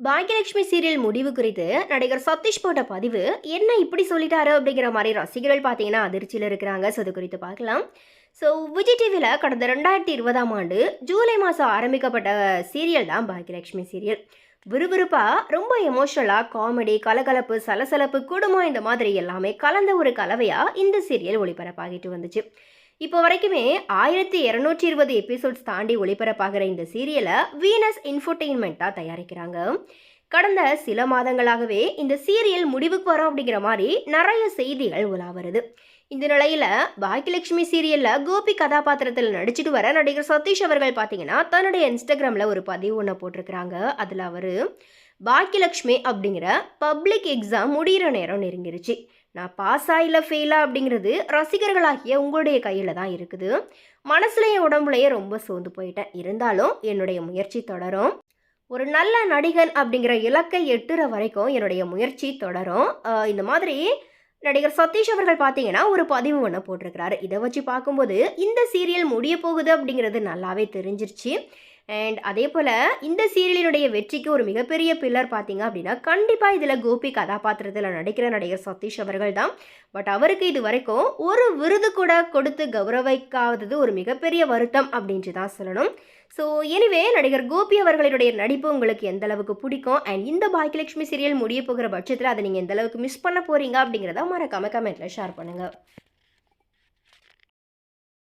Baakiyalakshmi serial முடிவு குறித்து நடிகர் சதீஷ் போட்ட பதிவு என்ன இப்படி சொல்லிட்டாரு அப்படிங்கிற மாதிரி ரசிகர்கள் பார்த்தீங்கன்னா அதிர்ச்சியில் இருக்கிறாங்க. ஸோ அது குறித்து பார்க்கலாம். ஸோ விஜய் டிவியில் கடந்த ரெண்டாயிரத்தி இருபதாம் ஆண்டு ஜூலை மாதம் ஆரம்பிக்கப்பட்ட சீரியல் தான் பாக்கியலட்சுமி சீரியல். விறுவிறுப்பாக ரொம்ப எமோஷனலாக காமெடி கலகலப்பு சலசலப்பு குடும்பம் இந்த மாதிரி எல்லாமே கலந்த ஒரு கலவையாக இந்த சீரியல் ஒளிபரப்பாகிட்டு வந்துச்சு. இப்போ வரைக்குமே ஆயிரத்தி இரநூற்றி இருபது எபிசோட்ஸ் தாண்டி ஒளிபரப்பாகிற இந்த சீரியலை வீனஸ் இன்ஃபர்டெயின்மெண்ட்டாக தயாரிக்கிறாங்க. கடந்த சில மாதங்களாகவே இந்த சீரியல் முடிவுக்கு வரும் அப்படிங்கிற மாதிரி நிறைய செய்திகள் உலா வருது. இந்த நிலையில் பாக்கியலட்சுமி சீரியலில் கோபி கதாபாத்திரத்தில் நடிச்சிட்டு வர நடிகர் சதீஷ் அவர்கள் பார்த்தீங்கன்னா தன்னுடைய இன்ஸ்டாகிராமில் ஒரு பதிவு ஒன்று போட்டிருக்கிறாங்க. அதில் அவர் பாக்கியலக்ஷ்மி அப்படிங்கிற பப்ளிக் எக்ஸாம் முடிகிற நேரம் நெருங்கிருச்சு. நான் பாஸா இல்லை ஃபெயிலா அப்படிங்கிறது ரசிகர்களாகிய உங்களுடைய கையில் தான் இருக்குது. மனசுலையும் உடம்புலையும் ரொம்ப சோர்ந்து போயிட்டேன். இருந்தாலும் என்னுடைய முயற்சி தொடரும். ஒரு நல்ல நடிகன் அப்படிங்கிற இலக்கை எட்டுற வரைக்கும் என்னுடைய முயற்சி தொடரும். இந்த மாதிரி நடிகர் சதீஷ் அவர்கள் பார்த்தீங்கன்னா ஒரு பதிவு ஒன்று போட்டிருக்கிறாரு. இதை வச்சு பார்க்கும்போது இந்த சீரியல் முடிய போகுது அப்படிங்கிறது நல்லாவே தெரிஞ்சிருச்சு. அண்ட் அதே போல் இந்த சீரியலினுடைய வெற்றிக்கு ஒரு மிகப்பெரிய பில்லர் பார்த்தீங்க அப்படின்னா கண்டிப்பாக இதில் கோபி கதாபாத்திரத்தில் நடிக்கிற நடிகர் சதீஷ் அவர்கள் தான். பட் அவருக்கு இது வரைக்கும் ஒரு விருது கூட கொடுத்து கௌரவிக்காதது ஒரு மிகப்பெரிய வருத்தம் அப்படின்ட்டு தான் சொல்லணும். ஸோ எனிவே நடிகர் கோபி அவர்களுடைய நடிப்பு உங்களுக்கு எந்த அளவுக்கு பிடிக்கும்? அண்ட் இந்த பாக்கியலட்சுமி சீரியல் முடிய போகிற பட்சத்தில் அதை நீங்கள் எந்த அளவுக்கு மிஸ் பண்ண போகிறீங்க அப்படிங்கிறத மறக்காம கமெண்ட்டில் ஷேர் பண்ணுங்கள்